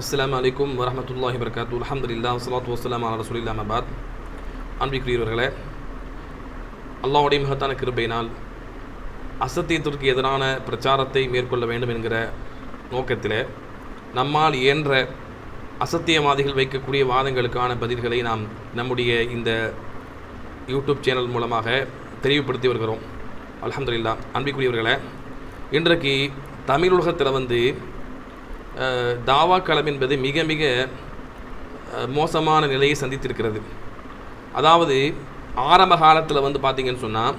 அஸ்லாம் அலைக்கும் வரமத்துல்லாஹி வரகாத்து அல்ஹம்துலில்லாஹ் வஸ்ஸலாத்து வஸ்ஸலாமு அலா ரசூலில்லாஹ் மபாத் அன்பிற்குரியவர்களே அல்லாஹ்வுடைய மகத்தான கிருபையினால் அசத்தியத்திற்கு எதிரான பிரச்சாரத்தை மேற்கொள்ள வேண்டும் என்கிற நோக்கத்தில் நம்மால் இயன்ற அசத்தியவாதிகள் வைக்கக்கூடிய வாதங்களுக்கான பதில்களை நாம் நம்முடைய இந்த யூடியூப் சேனல் மூலமாக தெளிவுபடுத்தி வருகிறோம். அல்ஹம்துலில்லாஹ். அன்பிக்குரியவர்களே இன்றைக்கு தமிழ் உலகத்தில் வந்து தாவா களம் என்பது மிக மிக மோசமான நிலையை சந்தித்திருக்கிறது. அதாவது ஆரம்ப காலத்தில் வந்து பார்த்திங்கன்னு சொன்னால்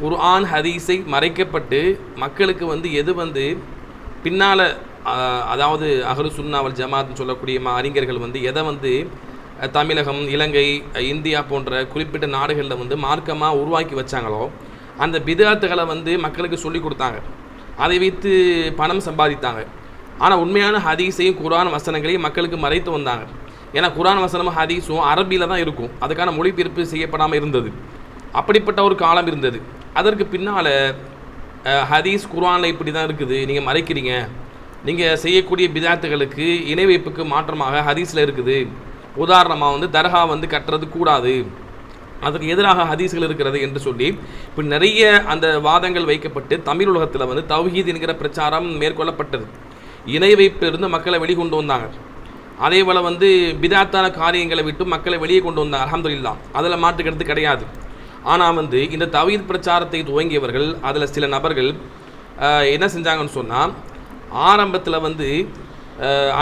குர்ஆன் ஹதீஸை மறைக்கப்பட்டு மக்களுக்கு வந்து எது வந்து பின்னால் அதாவது அகரு சுன்னாவல் ஜமாத்னு சொல்லக்கூடிய ம- அறிஞர்கள் வந்து எதை வந்து தமிழகம் இலங்கை இந்தியா போன்ற குறிப்பிட்ட நாடுகளில் வந்து மார்க்கமாக உருவாக்கி வச்சாங்களோ அந்த பிதாத்துகளை வந்து மக்களுக்கு சொல்லி கொடுத்தாங்க. அதை வைத்து பணம் சம்பாதித்தாங்க. ஆனால் உண்மையான ஹதீஸையும் குரான் வசனங்களையும் மக்களுக்கு மறைத்து வந்தாங்க. ஏன்னா குரான் வசனமும் ஹதீஸும் அரபியில் தான் இருக்கும். அதுக்கான மொழிபெயர்ப்பு செய்யப்படாமல் இருந்தது. அப்படிப்பட்ட ஒரு காலம் இருந்தது. அதற்கு பின்னால் ஹதீஸ் குர்ஆனில் இப்படி தான் இருக்குது. நீங்கள் மறைக்கிறீங்க. நீங்கள் செய்யக்கூடிய பிதாத்துகளுக்கு இணை வைப்புக்கு மாற்றமாக ஹதீஸில் இருக்குது. உதாரணமாக வந்து தர்கா வந்து கட்டுறது கூடாது. அதுக்கு எதிராக ஹதீஸ்கள் இருக்கிறது என்று சொல்லி இப்போ நிறைய அந்த வாதங்கள் வைக்கப்பட்டு தமிழ் உலகத்தில் வந்து தௌஹீத் என்கிற பிரச்சாரம் மேற்கொள்ளப்பட்டது. இணை வைப்பிலிருந்து மக்களை வெளிக்கொண்டு வந்தாங்க. அதே போல் வந்து பிதாத்தான காரியங்களை விட்டு மக்களை வெளியே கொண்டு வந்தாங்க. அல்ஹம்துலில்லாஹ். அதில் மாற்றுக்கிறது கிடையாது. ஆனால் வந்து இந்த தவீத் பிரச்சாரத்தை துவங்கியவர்கள் அதில் சில நபர்கள் என்ன செஞ்சாங்கன்னு சொன்னால் ஆரம்பத்தில் வந்து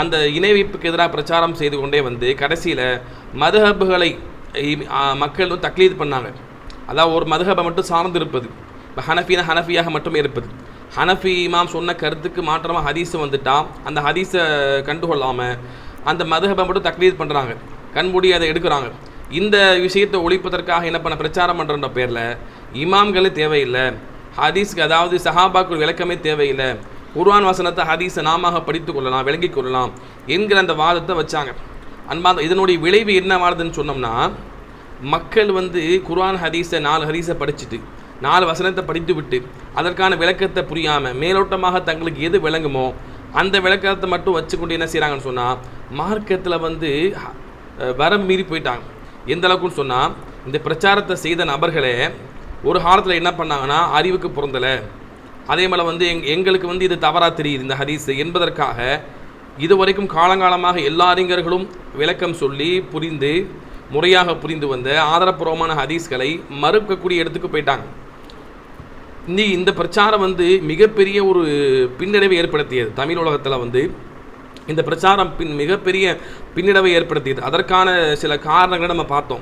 அந்த இணை வைப்புக்கு எதிராக பிரச்சாரம் செய்து கொண்டே வந்து கடைசியில் மதுஹபுகளை மக்கள் தக்லீத் பண்ணாங்க. அதாவது ஒரு மதுஹபை மட்டும் சார்ந்து இருப்பது இப்போ ஹனஃபினா ஹனஃபியாக மட்டுமே இருப்பது. ஹனஃபி இமாம் சொன்ன கருத்துக்கு மாற்றமாக ஹதீஸ் வந்துட்டா அந்த ஹதீஸை கண்டுகொள்ளாமல் அந்த மதுகபை மட்டும் தக்லீத் பண்ணுறாங்க கண்மூடி அதை எடுக்கிறாங்க. இந்த விஷயத்தை ஒழிப்பதற்காக என்ன பண்ண பிரச்சாரம் பண்ணுறன்ற பேரில் இமாம்களே தேவையில்லை. ஹதீஸ்க்கு அதாவது சஹாபாக்கள் விளக்கமே தேவையில்லை. குர்ஆன் வசனத்தை ஹதீஸை நாமாக படித்து கொள்ளலாம் விளங்கிக் கொள்ளலாம் என்கிற அந்த வாதத்தை வச்சாங்க. அன்பாந்த இதனுடைய விளைவு என்ன வாழுதுன்னு சொன்னோம்னா மக்கள் வந்து குர்ஆன் ஹதீஸை நாலு ஹதீஸை படிச்சுட்டு நாலு வசனத்தை படித்து விட்டு அதற்கான விளக்கத்தை புரியாமல் மேலோட்டமாக தங்களுக்கு எது விளங்குமோ அந்த விளக்கத்தை மட்டும் வச்சுக்கொண்டு என்ன செய்கிறாங்கன்னு சொன்னால் மார்க்கத்தில் வந்து வரம் மீறி போயிட்டாங்க. எந்த அளவுக்குன்னு சொன்னால் இந்த பிரச்சாரத்தை செய்த நபர்களே ஒரு காலத்தில் என்ன பண்ணாங்கன்னா அறிவுக்கு பொருந்தலை. அதே போல் வந்து எங் எங்களுக்கு வந்து இது தவறாக தெரியுது இந்த ஹதீஸ் என்பதற்காக. இதுவரைக்கும் காலங்காலமாக எல்லா அறிஞர்களும் விளக்கம் சொல்லி புரிந்து முறையாக புரிந்து வந்த ஆதாரப்பூர்வமான ஹதீஸ்களை மறுக்கக்கூடிய இடத்துக்கு போயிட்டாங்க. இந்த இந்த பிரச்சாரம் வந்து மிகப்பெரிய ஒரு பின்னடைவை ஏற்படுத்தியது. தமிழ் உலகத்தில் வந்து இந்த பிரச்சாரம் பின் மிகப்பெரிய பின்னடைவை ஏற்படுத்தியது. அதற்கான சில காரணங்களை நம்ம பார்த்தோம்.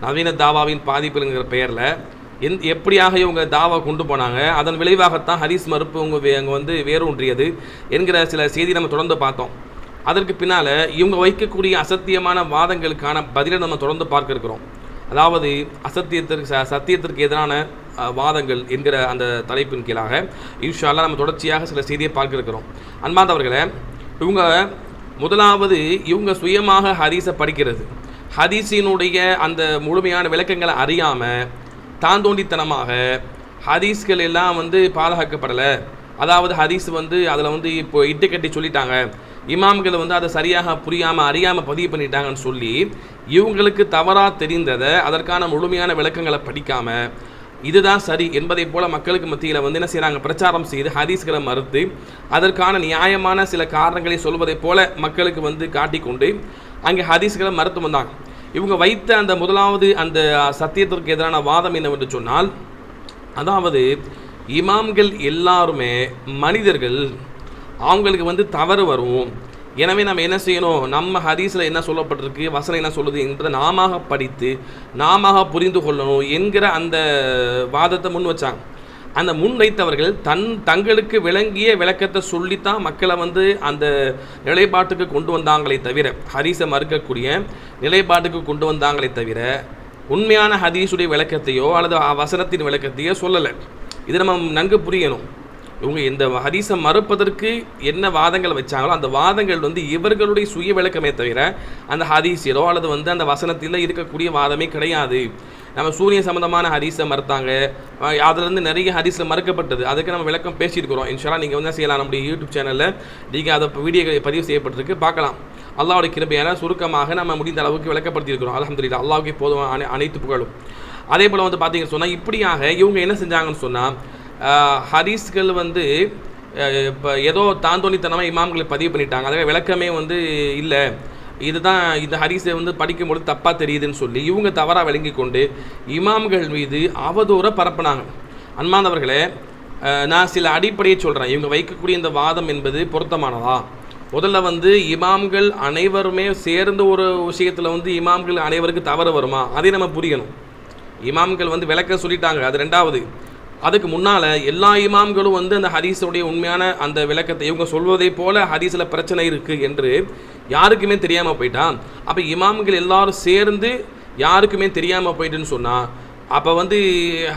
நவீன தாவாவின் பாதிப்புங்கிற பெயரில் எந் எப்படியாக இவங்க தாவா கொண்டு போனாங்க அதன் விளைவாகத்தான் ஹரிஸ் மறுப்பு இவங்க அங்கே வந்து வேரூன்றியது என்கிற சில செய்தி நம்ம தொடர்ந்து பார்த்தோம். அதற்கு பின்னால் இவங்க வைக்கக்கூடிய அசத்தியமான வாதங்களுக்கான பதிலை நம்ம தொடர்ந்து பார்க்க இருக்கிறோம். அதாவது அசத்தியத்திற்கு ச- சத்தியத்திற்கு எதிரான வாதங்கள் என்கிற அந்த தலைப்பின் கீழாக இன்ஷால்லாம் நம்ம தொடர்ச்சியாக சில செய்தியை பார்க்க இருக்கிறோம் அன்பாந்தவர்களே இவங்க முதலாவது இவங்க சுயமாக ஹதீஸை படிக்கிறது. ஹதீஸினுடைய அந்த முழுமையான விளக்கங்களை அறியாமல் தாந்தோண்டித்தனமாக ஹதீஸ்கள் எல்லாம் வந்து பாதுகாக்கப்படலை. அதாவது ஹதீஸ் வந்து அதில் வந்து இப்போ இட்டு கட்டி சொல்லிட்டாங்க. இமாம்கள் வந்து அதை சரியாக புரியாமல் அறியாமல் பதிவு பண்ணிட்டாங்கன்னு சொல்லி இவங்களுக்கு தவறாக தெரிந்ததை அதற்கான முழுமையான விளக்கங்களை படிக்காமல் இதுதான் சரி என்பதைப் போல மக்களுக்கு மத்தியில் வந்து என்ன செய்கிறாங்க பிரச்சாரம் செய்து ஹதீஸ்களை மறுத்து அதற்கான நியாயமான சில காரணங்களை சொல்வதைப் போல மக்களுக்கு வந்து காட்டிக்கொண்டு அங்கே ஹதீஸ்களை மறுத்து வந்தாங்க. இவங்க வைத்த அந்த முதலாவது அந்த சத்தியத்திற்கு எதிரான வாதம் என்னவென்று சொன்னால் அதாவது இமாம்கள் எல்லாருமே மனிதர்கள் அவங்களுக்கு வந்து தவறு வரும் எனவே நம்ம என்ன செய்யணும்? நம்ம ஹதீஸில் என்ன சொல்லப்பட்டிருக்கு? வசனம் என்ன சொல்லுது என்பதை நாம படித்து நாம புரிந்து கொள்ளணும் என்கிற அந்த வாதத்தை முன் வச்சாங்க. அந்த முன் வைத்தவர்கள் தன் தங்களுக்கு விளங்கிய விளக்கத்தை சொல்லித்தான் மக்களை வந்து அந்த நிலைப்பாட்டுக்கு கொண்டு வந்தாங்களே தவிர ஹதீஸை மறுக்கக்கூடிய நிலைப்பாட்டுக்கு கொண்டு வந்தாங்களே தவிர உண்மையான ஹதீஸுடைய விளக்கத்தையோ அல்லது வசனத்தின் விளக்கத்தையோ சொல்லலை. இது நம்ம நன்கு புரியணும். இவங்க இந்த ஹதீஸை மறுப்பதற்கு என்ன வாதங்கள் வச்சாங்களோ அந்த வாதங்கள் வந்து இவர்களுடைய சுய விளக்கமே தவிர அந்த ஹதீஸிலோ அல்லது வந்து அந்த வசனத்தில் இருக்கக்கூடிய வாதமே கிடையாது. நம்ம சூரிய சம்மந்தமான ஹதீஸை மறுத்தாங்க. அதுலேருந்து நிறைய ஹதீஸில் மறுக்கப்பட்டது. அதுக்கு நம்ம விளக்கம் பேசியிருக்கிறோம். இன்ஷாலாக நீங்கள் வந்து செய்யலாம் நம்முடைய யூடியூப் சேனலில். நீங்கள் அதை வீடியோ பதிவு செய்யப்பட்டிருக்கு பார்க்கலாம். அல்லாவுடைய கிருபையான சுருக்கமாக நம்ம முடிந்த அளவுக்கு விளக்கப்படுத்தியிருக்கிறோம் அலமதுல்லா அல்லாவுக்கு போதும் அனை அனைத்து புகழும். அதே போல் வந்து பார்த்தீங்கன்னு சொன்னால் இப்படியாக இவங்க என்ன செஞ்சாங்கன்னு சொன்னால் ஹதீஸ்கள் வந்து இப்போ ஏதோ தாந்தோணித்தனமாக இமாம்களை பதிவு பண்ணிட்டாங்க. அதாவது விளக்கமே வந்து இல்லை. இதுதான் இந்த ஹரிஸை வந்து படிக்கும்பொழுது தப்பாக தெரியுதுன்னு சொல்லி இவங்க தவறாக விளங்கி கொண்டு இமாம்கள் மீது அவதூற பரப்புனாங்க. அன்பானவர்களே நான் சில அடிப்படையை சொல்கிறேன் இவங்க வைக்கக்கூடிய இந்த வாதம் என்பது பொருத்தமானதா? முதல்ல வந்து இமாம்கள் அனைவருமே சேர்ந்த ஒரு விஷயத்தில் வந்து இமாம்கள் அனைவருக்கு தவறு வருமா? அதை நம்ம புரியணும். இமாம்கள் வந்து விளக்க சொல்லிட்டாங்க. அது ரெண்டாவது. அதுக்கு முன்னால் எல்லா இமாம்களும் வந்து அந்த ஹதீஸுடைய உண்மையான அந்த விளக்கத்தை இவங்க சொல்வதை போல ஹதீஸில் பிரச்சனை இருக்குது என்று யாருக்குமே தெரியாமல் போயிட்டான் அப்போ இமாம்கள் எல்லாரும் சேர்ந்து யாருக்குமே தெரியாமல் போயிட்டுன்னு சொன்னால் அப்போ வந்து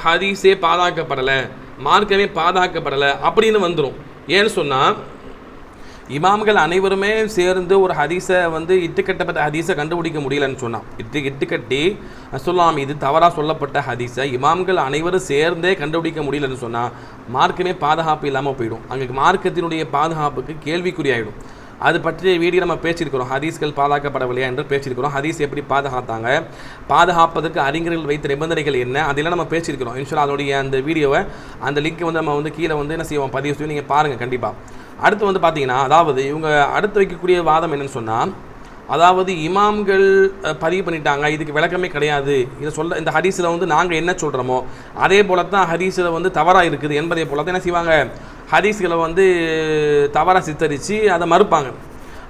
ஹதீஸே பாதுகாக்கப்படலை மார்க்கமே பாதுகாக்கப்படலை அப்படின்னு வந்துடும் ஏன்னு சொன்னால் இமாம்கள் அனைவருமே சேர்ந்து ஒரு ஹதீஸை வந்து இட்டுக்கட்டப்பட்ட ஹதீஸை கண்டுபிடிக்க முடியலன்னு சொன்னான். இட்டு இட்டுக்கட்டி சொல்லாம் இது தவறாக சொல்லப்பட்ட ஹதீஸை இமாம்கள் அனைவரும் சேர்ந்தே கண்டுபிடிக்க முடியலன்னு சொன்னால் மார்க்குமே பாதுகாப்பு இல்லாமல் போயிடும். அங்கே மார்க்கத்தினுடைய பாதுகாப்புக்கு கேள்விக்குறியாயிடும். அது பற்றிய வீடியோ நம்ம பேசியிருக்கிறோம். ஹதீஸ்கள் பாதுகாக்கப்படவில்லையா என்று பேசியிருக்கிறோம். ஹதீஸ் எப்படி பாதுகாத்தாங்க? பாதுகாப்பதற்கு அறிஞர்கள் வைத்த நிபந்தனைகள் என்ன? அதெல்லாம் நம்ம பேசியிருக்கிறோம். இன்ஷால்லா அதோடைய அந்த வீடியோவை அந்த லிங்க் வந்து நம்ம வந்து கீழே வந்து என்ன செய்வோம்? பதிவு செய்வோம் நீங்கள் பாருங்கள் கண்டிப்பாக அடுத்து வந்து பார்த்தீங்கன்னா அதாவது இவங்க அடுத்து வைக்கக்கூடிய வாதம் என்னன்னு சொன்னால் அதாவது இமாம்கள் பதிவு பண்ணிட்டாங்க இதுக்கு விளக்கமே கிடையாது. இதை சொல்ல இந்த ஹரிஸில் வந்து நாங்கள் என்ன சொல்கிறோமோ அதே போல தான் ஹதீஸில் வந்து தவறாக இருக்குது என்பதை போல தான் என்ன செய்வாங்க? ஹரிஸ்களை வந்து தவறாக சித்தரித்து அதை மறுப்பாங்க.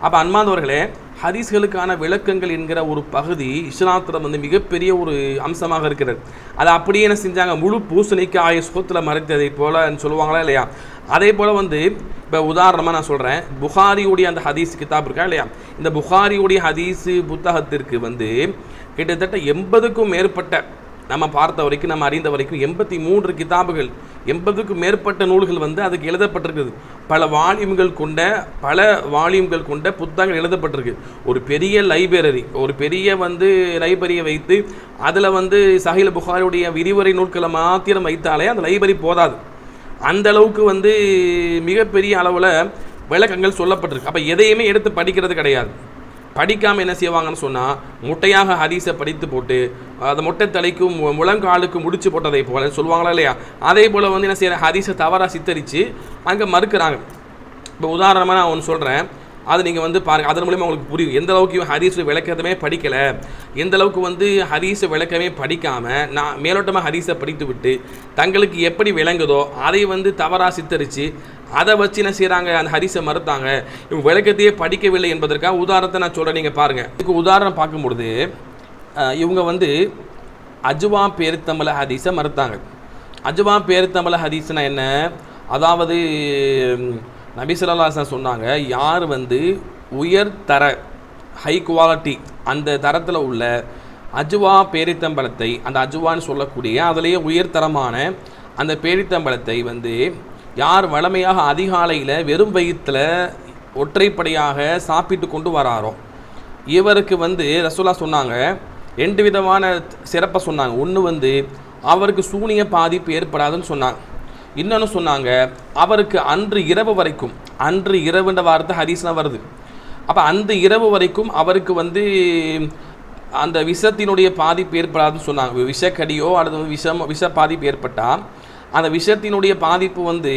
அப்போ அன்பாந்தவர்களே ஹதீஸ்களுக்கான விளக்கங்கள் என்கிற ஒரு பகுதி இஸ்லாத்தில் வந்து மிகப்பெரிய ஒரு அம்சமாக இருக்கிறது. அதை அப்படியே என்ன செஞ்சாங்க? முழு பூசணிக்கு ஆய சுகத்தில் மறைத்ததை போலன்னு சொல்லுவாங்களா இல்லையா? அதே போல் வந்து இப்போ உதாரணமாக நான் சொல்கிறேன் புகாரியுடைய அந்த ஹதீஸ் கிதாப் இருக்கா இல்லையா? இந்த புகாரியுடைய ஹதீஸு புத்தகத்திற்கு வந்து கிட்டத்தட்ட எண்பதுக்கும் மேற்பட்ட நம்ம பார்த்த வரைக்கும் நம்ம அறிந்த வரைக்கும் எண்பத்தி மூன்று கிதாபுகள் எண்பதுக்கும் மேற்பட்ட நூல்கள் வந்து அதுக்கு எழுதப்பட்டிருக்குது. பல வால்யூம்கள் கொண்ட பல வால்யூம்கள் கொண்ட புத்தகங்கள் எழுதப்பட்டிருக்கு. ஒரு பெரிய லைப்ரரி ஒரு பெரிய வந்து லைப்ரரியை வைத்து அதில் வந்து சஹில் புகாரியுடைய விரிவுரை நூல்களை மாத்திரம் வைத்தாலே அந்த லைப்ரரி போதாது. அந்த அளவுக்கு வந்து மிகப்பெரிய அளவில் விளக்கங்கள் சொல்லப்பட்டிருக்கு. அப்போ எதையுமே எடுத்து படிக்கிறது கிடையாது. படிக்காமல் என்ன செய்வாங்கன்னு சொன்னால் முட்டையாக ஹதீஸை படித்து போட்டு அந்த முட்டை தலைக்கும் முழங்காலுக்கு முடிச்சு போட்டதை போல சொல்லுவாங்களா இல்லையா? அதே போல் வந்து என்ன செய்யற ஹதீஸை தவறாக சித்தரித்து அங்கே மறுக்கிறாங்க. இப்போ உதாரணமாக நான் ஒன்று சொல்கிறேன் அது நீங்கள் வந்து பாருங்கள் அதன் மூலிமா உங்களுக்கு புரியும். எந்த அளவுக்கு இவன் ஹதீஸ் விளக்கமே படிக்கலை எந்த அளவுக்கு வந்து ஹதீஸை விளக்கமே படிக்காமல் நான் மேலோட்டமாக ஹதீஸை படித்து விட்டு தங்களுக்கு எப்படி விளங்குதோ அதை வந்து தவறாக சித்தரித்து அதை வச்சு என்ன செய்கிறாங்க அந்த ஹரிசை மறுத்தாங்க. இவங்க விளக்கத்தையே படிக்கவில்லை என்பதற்காக உதாரணத்தை நான் சொல்கிறேன் நீங்கள் பாருங்கள் இதுக்கு உதாரணம் பார்க்கும்பொழுது இவங்க வந்து அஜுவா பேருத்தமிழ ஹதீஸை மறுத்தாங்க. அஜுவா பேருத்தமிழ ஹதீஸ்னா என்ன? அதாவது நபிசுல்லாசன் சொன்னாங்க யார் வந்து உயர் தர ஹை குவாலிட்டி அந்த தரத்தில் உள்ள அஜுவா பேரித்தம்பலத்தை அந்த அஜுவான்னு சொல்லக்கூடிய அதிலேயே உயர்தரமான அந்த பேரித்தம்பலத்தை வந்து யார் வளமையாக அதிகாலையில் வெறும் வயிற்றில் ஒற்றைப்படையாக சாப்பிட்டு கொண்டு வராரோ இவருக்கு வந்து ரசூலா சொன்னாங்க ரெண்டு விதமான சிறப்பை சொன்னாங்க. ஒன்று வந்து அவருக்கு சூனிய பாதிப்பு ஏற்படாதுன்னு சொன்னாங்க. இன்னொன்று சொன்னாங்க அவருக்கு அன்று இரவு வரைக்கும் அன்று இரவுன்ற வார்த்தை ஹரிசனாக வருது. அப்போ அந்த இரவு வரைக்கும் அவருக்கு வந்து அந்த விஷத்தினுடைய பாதிப்பு ஏற்படாதுன்னு சொன்னாங்க. விஷக்கடியோ அல்லது வந்து விஷம் விஷ பாதிப்பு ஏற்பட்டால் அந்த விஷத்தினுடைய பாதிப்பு வந்து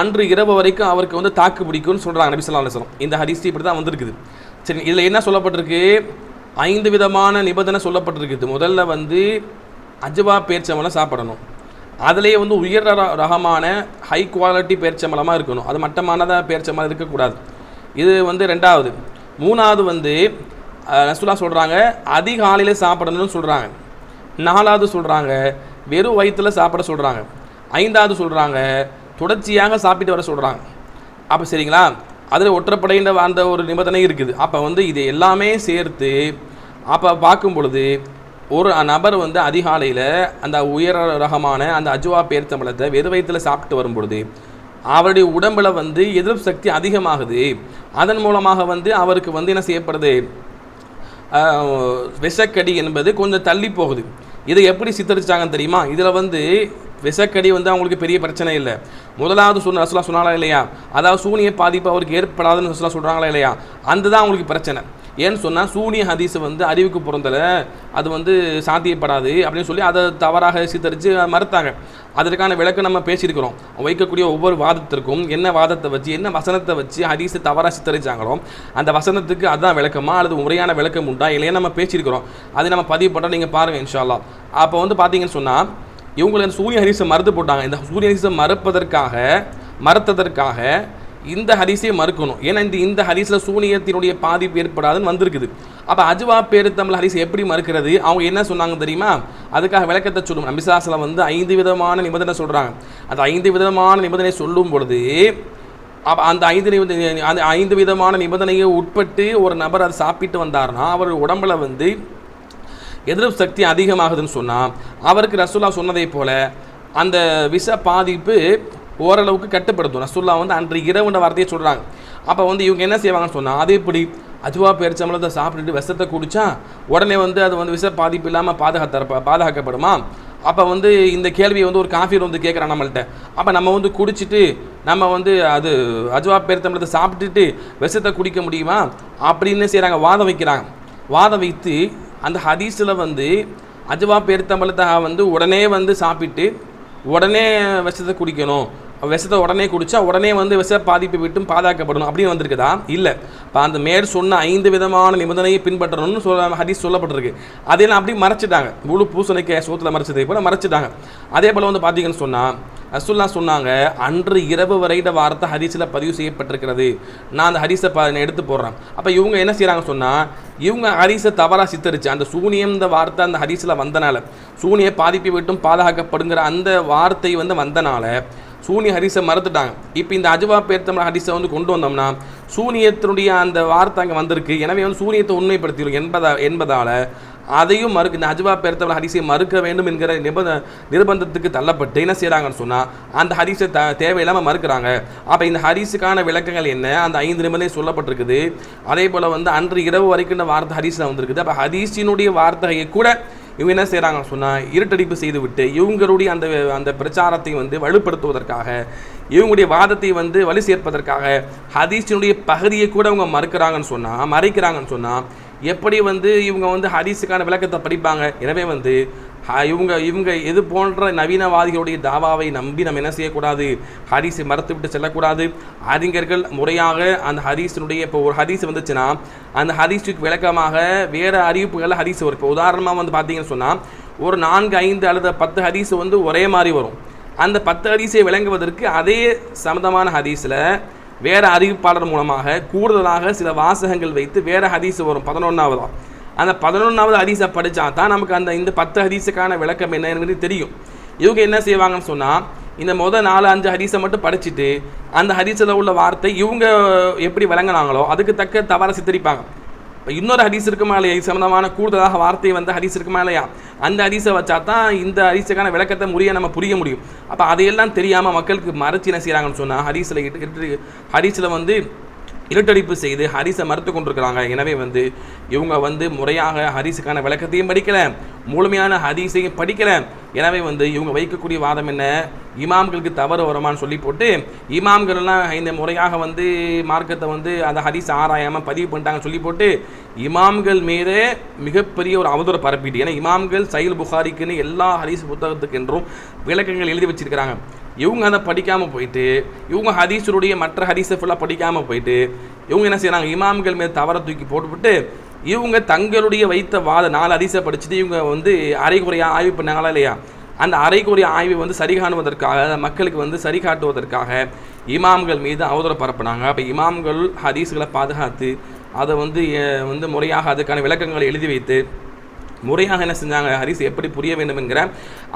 அன்று இரவு வரைக்கும் அவருக்கு வந்து தாக்கு பிடிக்கும்னு சொல்கிறாங்க நபி ஸல்லல்லாஹு இந்த ஹரிசி இப்படி தான் வந்திருக்குது. சரி இதில் என்ன சொல்லப்பட்டிருக்கு? ஐந்து விதமான நிபந்தனை சொல்லப்பட்டிருக்குது. முதல்ல வந்து அஜ்வா பேர்ச்சம்பளம் சாப்பிடணும். அதுலேயே வந்து உயர் ர- ரகமான ஹை குவாலிட்டி பேர்ச்சம்பளமாக இருக்கணும். அது மட்டமானதாக பேர்ச்சம்பளம் இருக்கக்கூடாது. இது வந்து ரெண்டாவது. மூணாவது வந்து அஹ், சொல்கிறாங்க அதிகாலையில் சாப்பிடணும்னு சொல்கிறாங்க நாலாவது சொல்கிறாங்க வெறும் வயிற்றுல சாப்பிட சொல்கிறாங்க ஐந்தாவது சொல்கிறாங்க தொடர்ச்சியாக சாப்பிட்டு வர சொல்கிறாங்க அப்போ சரிங்களா? அதில் ஒற்றப்படைன்ற அந்த ஒரு நிபந்தனை இருக்குது. அப்போ வந்து இது எல்லாமே சேர்த்து அப்போ பார்க்கும் பொழுது ஒரு நபர் வந்து அதிகாலையில் அந்த உயர் ரகமான அந்த அஜுவா பேர்த்தம்பளத்தை வெறுவயத்தில் வயிற்றுல சாப்பிட்டு வரும்பொழுது அவருடைய உடம்புல வந்து எதிர்ப்பு சக்தி அதிகமாகுது. அதன் மூலமாக வந்து அவருக்கு வந்து என்ன செய்யப்படுது? விஷக்கடி என்பது கொஞ்சம் தள்ளி போகுது. இதை எப்படி சித்தரிச்சாங்கன்னு தெரியுமா? இதில் வந்து விஷக்கடி வந்து அவங்களுக்கு பெரிய பிரச்சனை இல்லை. முதலாவது சொன்ன ரசூலா சொன்னாங்களா இல்லையா? அதாவது சூனிய பாதிப்பு அவருக்கு ஏற்படாதுன்னு ரசூலா சொல்கிறாங்களா இல்லையா? அந்த தான் அவங்களுக்கு பிரச்சனை. ஏன்னு சொன்னால் சூனிய ஹதீஸ் வந்து அறிவுக்கு பொருந்தலை. அது வந்து சாத்தியப்படாது அப்படின்னு சொல்லி அதை தவறாக சித்தரித்து மறுத்தாங்க. அதற்கான விளக்கம் நம்ம பேசியிருக்கிறோம். வைக்கக்கூடிய ஒவ்வொரு வாதத்திற்கும் என்ன வாதத்தை வச்சு என்ன வசனத்தை வச்சு ஹதீஸை தவறாக சித்தரிச்சாங்களோ அந்த வசனத்துக்கு அதான் விளக்கமா அல்லது முறையான விளக்கம் உண்டா இல்லையா நம்ம பேசியிருக்கிறோம். அதை நம்ம பதிவு பண்ணுறோம் நீங்கள் பாருங்கள் இன்ஷால்லா அப்போ வந்து பார்த்தீங்கன்னு சொன்னால் இவங்களை சூரிய ஹரிசை மறுத்து போட்டாங்க. இந்த சூரிய ஹரிசை மறுப்பதற்காக மறுத்ததற்காக இந்த ஹரிசையை மறுக்கணும். ஏன்னா இந்த இந்த ஹரிஸில் சூனியத்தினுடைய பாதிப்பு ஏற்படாதுன்னு வந்திருக்குது. அப்போ அஜ்வா பேருத்தமிழ் ஹரிஸ் எப்படி மறுக்கிறது? அவங்க என்ன சொன்னாங்க தெரியுமா? அதுக்காக விளக்கத்தை சொல்லும் நபிசாசலம் வந்து ஐந்து விதமான நிபந்தனை சொல்கிறாங்க அந்த ஐந்து விதமான நிபந்தனை சொல்லும் பொழுது அப்போ அந்த ஐந்து நிபந்தனை அந்த ஐந்து விதமான நிபந்தனையை உட்பட்டு ஒரு நபர் அதை சாப்பிட்டு வந்தார்னா அவர் உடம்புல வந்து எதிர்ப்பு சக்தி அதிகமாகுதுன்னு சொன்னால் அவருக்கு ரசூலா சொன்னதை போல அந்த விஷ பாதிப்பு ஓரளவுக்கு கட்டுப்படுத்தும். ரசுல்லா வந்து அன்று இரவுன்ற வார்த்தையை சொல்கிறாங்க அப்போ வந்து இவங்க என்ன செய்வாங்கன்னு சொன்னால் அது எப்படி? அஜுவா பெருச்சம்பளத்தை சாப்பிட்டுட்டு விஷத்தை குடித்தா உடனே வந்து அது வந்து விஷ பாதிப்பு இல்லாமல் பாதுகாத்த பாதுகாக்கப்படுமா? அப்போ வந்து இந்த கேள்வியை வந்து ஒரு காஃபியில் வந்து கேட்குறான் நம்மள்ட்ட. அப்போ நம்ம வந்து குடிச்சிட்டு நம்ம வந்து அது அஜுவா பெருத்தம்பளத்தை சாப்பிட்டுட்டு விஷத்தை குடிக்க முடியுமா? அப்படின்னு செய்கிறாங்க வாதம் வைக்கிறாங்க. வாதம் வைத்து அந்த ஹதீஸில் வந்து அஜுவா பெருத்தம்பளத்தை வந்து உடனே வந்து சாப்பிட்டு உடனே விஷத்தை குடிக்கணும். விஷத்தை உடனே குடித்தா உடனே வந்து விஷ பாதிப்பு விட்டும் பாதுகாக்கப்படணும் அப்படின்னு வந்திருக்குதா? இல்லை. இப்போ அந்த மேற் சொன்ன ஐந்து விதமான நிபந்தனையை பின்பற்றணும்னு சொல்ல ஹதீஸ் சொல்லப்பட்டிருக்கு. அதையெல்லாம் அப்படி மறைச்சிட்டாங்க. முழு பூசணிக்க சோத்தில் மறைச்சதை போல மறைச்சிட்டாங்க. அதே போல் வந்து பார்த்தீங்கன்னு சொன்னால் ரசுல்லா சொன்னாங்க அன்று இரவு வரையிட வார்த்தை ஹதீஸில் பதிவு செய்யப்பட்டிருக்கிறது. நான் அந்த ஹரிசை ப எடுத்து போடுறேன். அப்போ இவங்க என்ன செய்கிறாங்க சொன்னால் இவங்க ஹரிசை தவறாக சித்தரிச்சு அந்த சூனியம் இந்த வார்த்தை அந்த ஹதீஸில் வந்தனால சூனிய பாதிப்பை விட்டும் பாதுகாக்கப்படுங்கிற அந்த வார்த்தை வந்து வந்தனால சூனிய ஹரிசை மறுத்துட்டாங்க இப்போ இந்த அஜுவா பேர்த்தமிழ் ஹரிசை வந்து கொண்டு வந்தோம்னா சூனியத்தினுடைய அந்த வார்த்தை அங்கே வந்திருக்கு. எனவே வந்து சூனியத்தை உண்மைப்படுத்திடும் என்பதா என்பதால் அதையும் மறுக்க இந்த அஜுவா பேர்த்தமிழ் ஹரிசை மறுக்க வேண்டும் என்கிற நிபந்த நிர்பந்தத்துக்கு தள்ளப்பட்டு என்ன செய்கிறாங்கன்னு சொன்னால் அந்த ஹரிசை த தேவையில்லாமல் மறுக்கிறாங்க. அப்போ இந்த ஹரிசுக்கான விளக்கங்கள் என்ன? அந்த ஐந்து நிபந்தனை சொல்லப்பட்டிருக்குது. அதே போல் வந்து அன்று இரவு வரைக்கும் இந்த வார்த்தை ஹரிஸில் வந்திருக்குது. அப்போ ஹரிசினுடைய வார்த்தையை கூட இவங்க என்ன செய்கிறாங்கன்னு சொன்னால் இருட்டடிப்பு செய்துவிட்டு இவங்களுடைய அந்த அந்த பிரச்சாரத்தை வந்து வலுப்படுத்துவதற்காக இவங்களுடைய வாதத்தை வந்து வலு சேர்ப்பதற்காக ஹதீஸினுடைய பகுதியை கூட அவங்க மறுக்கிறாங்கன்னு சொன்னால் மறைக்கிறாங்கன்னு சொன்னால் எப்படி வந்து இவங்க வந்து ஹதீஸுக்கான விளக்கத்தை படிப்பாங்க? எனவே வந்து இவங்க இவங்க இது போன்ற நவீனவாதிகளுடைய தாவாவை நம்பி நம்ம என்ன செய்யக்கூடாது? ஹதீஸை மறுத்துவிட்டு செல்லக்கூடாது. அறிஞர்கள் முறையாக அந்த ஹதீஸினுடைய இப்போ ஒரு ஹதீஸ் வந்துச்சுன்னா அந்த ஹதீஸுக்கு விளக்கமாக வேறு அறிவிப்புகளில் ஹதீஸ் வரும். இப்போ உதாரணமாக வந்து பார்த்தீங்கன்னு சொன்னால் ஒரு நான்கு ஐந்து அல்லது பத்து ஹதீஸ் வந்து ஒரே மாதிரி வரும். அந்த பத்து ஹதீஸை விளங்குவதற்கு அதே சம்மந்தமான ஹதீஸில் வேறு அறிவிப்பாளர் மூலமாக கூடுதலாக சில வாசகங்கள் வைத்து வேறு ஹதீஸ் வரும். பதினொன்றாவதாக அந்த பதினொன்றாவது ஹதீஸை படித்தா தான் நமக்கு அந்த இந்த பத்து ஹதீஸுக்கான விளக்கம் என்னங்கிறது தெரியும். இவங்க என்ன செய்வாங்கன்னு சொன்னால் இந்த முதல் நாலு அஞ்சு ஹரிசை மட்டும் படிச்சுட்டு அந்த ஹரிசில் உள்ள வார்த்தை இவங்க எப்படி விளங்குனாங்களோ அதுக்கு தக்க தவற சித்தரிப்பாங்க. இப்போ இன்னொரு ஹதீஸ் இருக்குமா இல்லையா இது சம்மந்தமான கூடுதலாக வார்த்தை வந்து ஹதீஸ் இருக்குமா இல்லையா அந்த ஹரிசை வச்சா தான் இந்த ஹரிசுக்கான விளக்கத்தை முறைய நம்ம புரிய முடியும். அப்போ அதையெல்லாம் தெரியாமல் மக்களுக்கு மறைச்சி என்ன செய்கிறாங்கன்னு சொன்னால் ஹதீஸில் இட்டு வந்து இருட்டடிப்பு செய்து ஹரிஸை மறுத்து கொண்டிருக்கிறாங்க. எனவே வந்து இவங்க வந்து முறையாக ஹரிஸுக்கான விளக்கத்தையும் படிக்கல முழுமையான ஹதீஸையும் படிக்கல. எனவே வந்து இவங்க வைக்கக்கூடிய வாதம் என்ன? இமாம்களுக்கு தவறு வருமான்னு சொல்லி போட்டு இமாம்கள்லாம் இந்த முறையாக வந்து மார்க்கத்தை வந்து அந்த ஹதீஸ் ஆராயாமல் பதிவு பண்ணிட்டாங்கன்னு சொல்லி போட்டு இமாம்கள் மீதே மிகப்பெரிய ஒரு அவதூறு பரப்பிட்டு ஏன்னா இமாம்கள் சைல் புகாரிக்குன்னு எல்லா ஹதீஸ் புத்தகத்துக்கென்றும் விளக்கங்கள் எழுதி வச்சிருக்கிறாங்க. இவங்க அதை படிக்காமல் போயிட்டு இவங்க ஹதீஸருடைய மற்ற ஹதீஸை ஃபுல்லாக படிக்காமல் போயிட்டு இவங்க என்ன செய்கிறாங்க இமாம்கள் மீது தவற தூக்கி போட்டுவிட்டு இவங்க தங்களுடைய வைத்த வாத நாலு ஹதீஸை படிச்சுட்டு இவங்க வந்து அரைகுறையாக ஆய்வு பண்ணாங்களா இல்லையா? அந்த அரைக்குறை ஆய்வை வந்து சரி காணுவதற்காக மக்களுக்கு வந்து சரி காட்டுவதற்காக இமாம்கள் மீது அவதூறு பரப்புனாங்க. அப்போ இமாம்கள் ஹதீஸ்களை பாதுகாத்து அதை வந்து வந்து முறையாக அதுக்கான விளக்கங்களை எழுதி வைத்து முறையாக என்ன செஞ்சாங்க? ஹரிஸ் எப்படி புரிய வேண்டும் என்கிற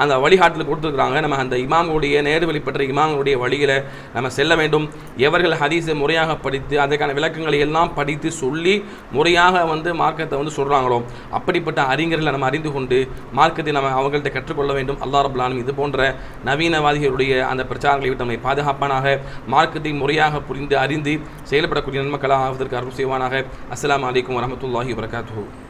அந்த வழிகாட்டில் கொடுத்துருக்குறாங்க. நம்ம அந்த இமாமுடைய நேரு வெளிப்பட்ட இமாமுடைய வழியில் நம்ம செல்ல வேண்டும். எவர்கள் ஹதீஸை முறையாக படித்து அதற்கான விளக்கங்களை எல்லாம் படித்து சொல்லி முறையாக வந்து மார்க்கத்தை வந்து சொல்கிறாங்களோ அப்படிப்பட்ட அறிஞர்களை நம்ம அறிந்து கொண்டு மார்க்கத்தை நம்ம அவங்கள்ட்ட கற்றுக்கொள்ள வேண்டும். அல்லா ரபுல்லாலும் இது போன்ற நவீனவாதிகளுடைய அந்த பிரச்சாரங்களை விட்டு நம்மை பாதுகாப்பானாக மார்க்கத்தை முறையாக புரிந்து அறிந்து செயல்படக்கூடிய நன்மக்களாக ஆவதற்கு அருள் செய்வானாக. அஸ்லாம் அலைக்கும் வரமத்துல்லாஹி வரகாத்து